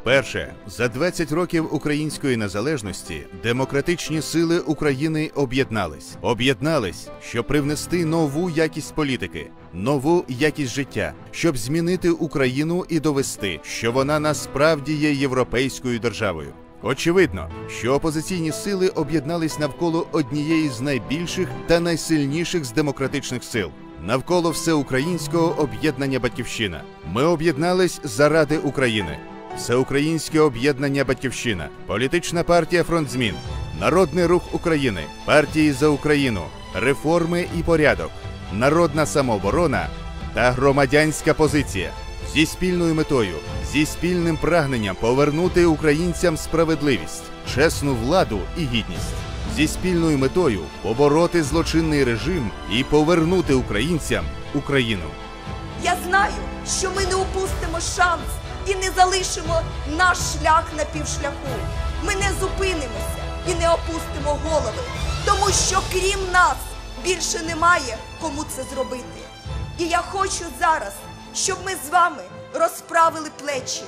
Вперше за 20 років української незалежності демократичні сили України об'єднались. Об'єднались, щоб привнести нову якість політики, нову якість життя, щоб змінити Україну і довести, що вона насправді є європейською державою. Очевидно, що опозиційні сили об'єднались навколо однієї з найбільших та найсильніших з демократичних сил навколо всеукраїнського об'єднання Батьківщина. Ми об'єднались заради України. Всеукраїнське об'єднання Батьківщина, політична партія Фронт змін, Народний рух України, партії за Україну, реформи і порядок, народна самооборона та громадянська позиція зі спільною метою, зі спільним прагненням повернути українцям справедливість, чесну владу і гідність, зі спільною метою побороти злочинний режим і повернути українцям Україну. Я знаю, що ми не упустимо шанс і не залишимо наш шлях на півшляху. Ми не зупинимося і не опустимо голови, тому що крім нас більше немає кому це зробити. І я хочу зараз, щоб ми з вами розправили плечі,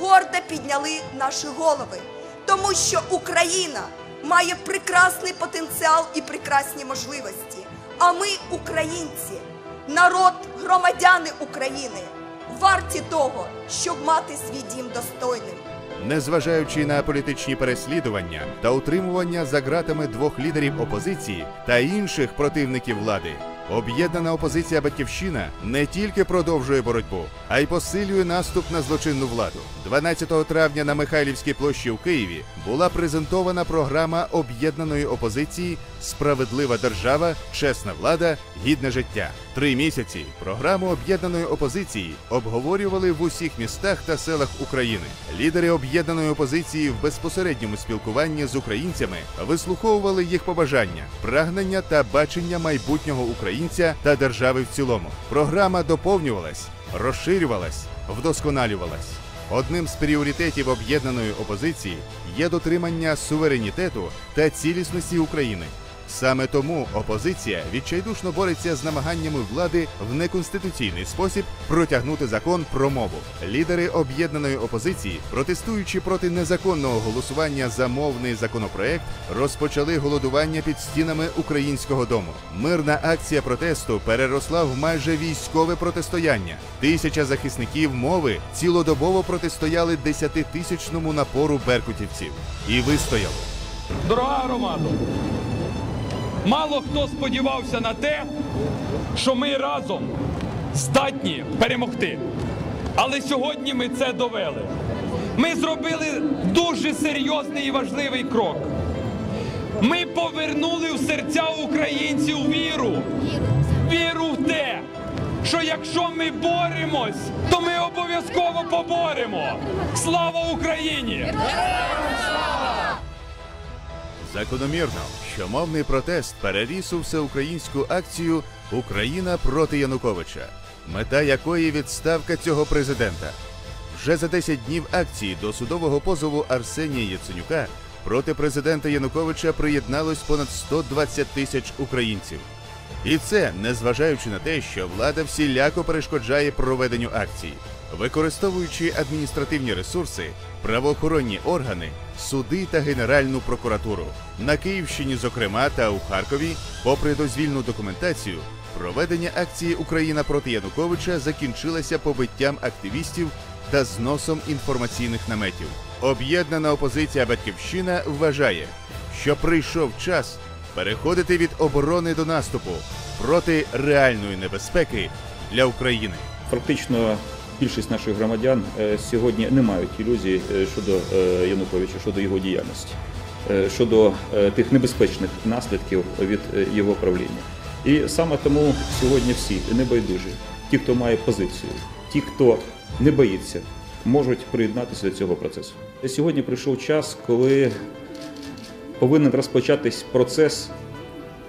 гордо підняли наші голови, тому що Україна має прекрасний потенціал і прекрасні можливості. А ми, українці, народ, громадяни України, варті того, щоб мати свій дім достойним. Незважаючи на політичні переслідування та утримування за ґратами двох лідерів опозиції та інших противників влади, об'єднана опозиція Батьківщина не тільки продовжує боротьбу, а й посилює наступ на злочинну владу. 12 травня на Михайлівській площі у Києві була презентована програма об'єднаної опозиції Справедлива держава, чесна влада, гідне життя. Три місяці програму об'єднаної опозиції обговорювали в усіх містах та селах України. Лідери об'єднаної опозиції в безпосередньому спілкуванні з українцями вислуховували їх побажання, прагнення та бачення майбутнього українця та держави в цілому. Програма доповнювалась, розширювалась, вдосконалювалась. Одним з пріоритетів об'єднаної опозиції є дотримання суверенітету та цілісності України. Саме тому опозиція відчайдушно бореться з намаганнями влади в неконституційний спосіб протягнути закон про мову. Лідери об'єднаної опозиції, протестуючи проти незаконного голосування за мовний законопроект, розпочали голодування під стінами українського дому. Мирна акція протесту переросла в майже військове протистояння. Тисяча захисників мови цілодобово протистояли десятитисячному напору беркутівців і вистояли. Дорога громада, мало хто сподівався на те, що ми разом здатні перемогти. Але сьогодні ми це довели. Ми зробили дуже серйозний і важливий крок. Ми повернули в серця українців віру. Віру в те, що якщо ми боремось, то ми обов'язково поборемо. Слава Україні! Закономірно, що мовний протест переріс у всеукраїнську акцію Україна проти Януковича, мета якої відставка цього президента. Вже за 10 днів акції до судового позову Арсенія Яценюка проти президента Януковича приєдналось понад 120 тисяч українців. І це незважаючи на те, що влада всіляко перешкоджає проведенню акцій, використовуючи адміністративні ресурси, правоохоронні органи, суди та Генеральну прокуратуру. На Київщині, зокрема, та у Харкові, попри дозвільну документацію, проведення акції Україна проти Януковича закінчилося побиттям активістів та зносом інформаційних наметів. Об'єднана опозиція Батьківщина вважає, що прийшов час переходити від оборони до наступу проти реальної небезпеки для України. Фактично більшість наших громадян е, сьогодні не мають ілюзій е, щодо е, Януковича, щодо його діяльності, щодо тих небезпечних наслідків від його правління. І саме тому сьогодні всі небайдужі, ті, хто має позицію, ті, хто не боїться, можуть приєднатися до цього процесу. Сьогодні прийшов час, коли повинен розпочатись процес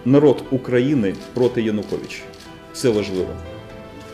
народ України проти Януковича. Це важливо.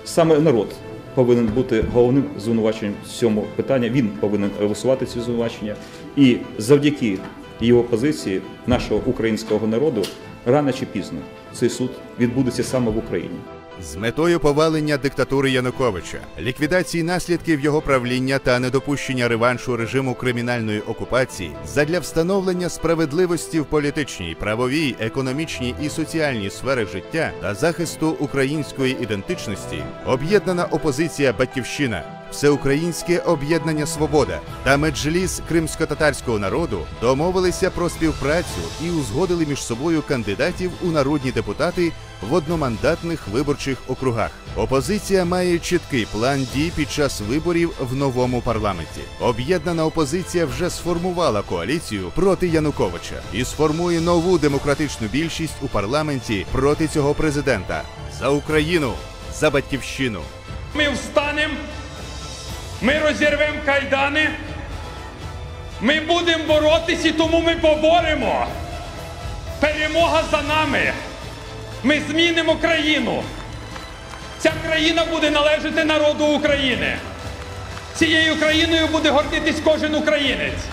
Саме народ повинен бути головним звинуваченням в цьому питання. Він повинен висувати ці звинувачення. І завдяки його позиції нашого українського народу рано чи пізно цей суд відбудеться саме в Україні. З метою повалення диктатури Януковича, ліквідації наслідків його правління та недопущення реваншу режиму кримінальної окупації задля встановлення справедливості в політичній, правовій, економічній і соціальній сферах життя та захисту української ідентичності, об'єднана опозиція Батьківщина. Всеукраїнське об'єднання Свобода та меджліс кримсько-татарського народу домовилися про співпрацю і узгодили між собою кандидатів у народні депутати в одномандатних виборчих округах. Опозиція має чіткий план дій під час виборів в новому парламенті. Об'єднана опозиція вже сформувала коаліцію проти Януковича і сформує нову демократичну більшість у парламенті проти цього президента за Україну, за батьківщину. Ми встанемо, ми розірвемо кайдани, ми будемо боротися, тому ми поборемо. Перемога за нами. Ми змінимо країну. Ця країна буде належати народу України. Цією країною буде гордитись кожен українець.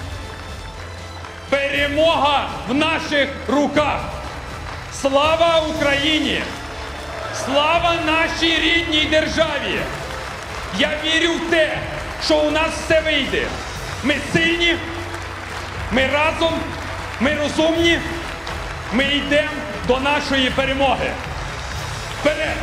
Перемога в наших руках. Слава Україні! Слава нашій рідній державі! Я вірю в те, що у нас все вийде. Ми сильні, ми разом, ми розумні, ми йдемо до нашої перемоги. Вперед!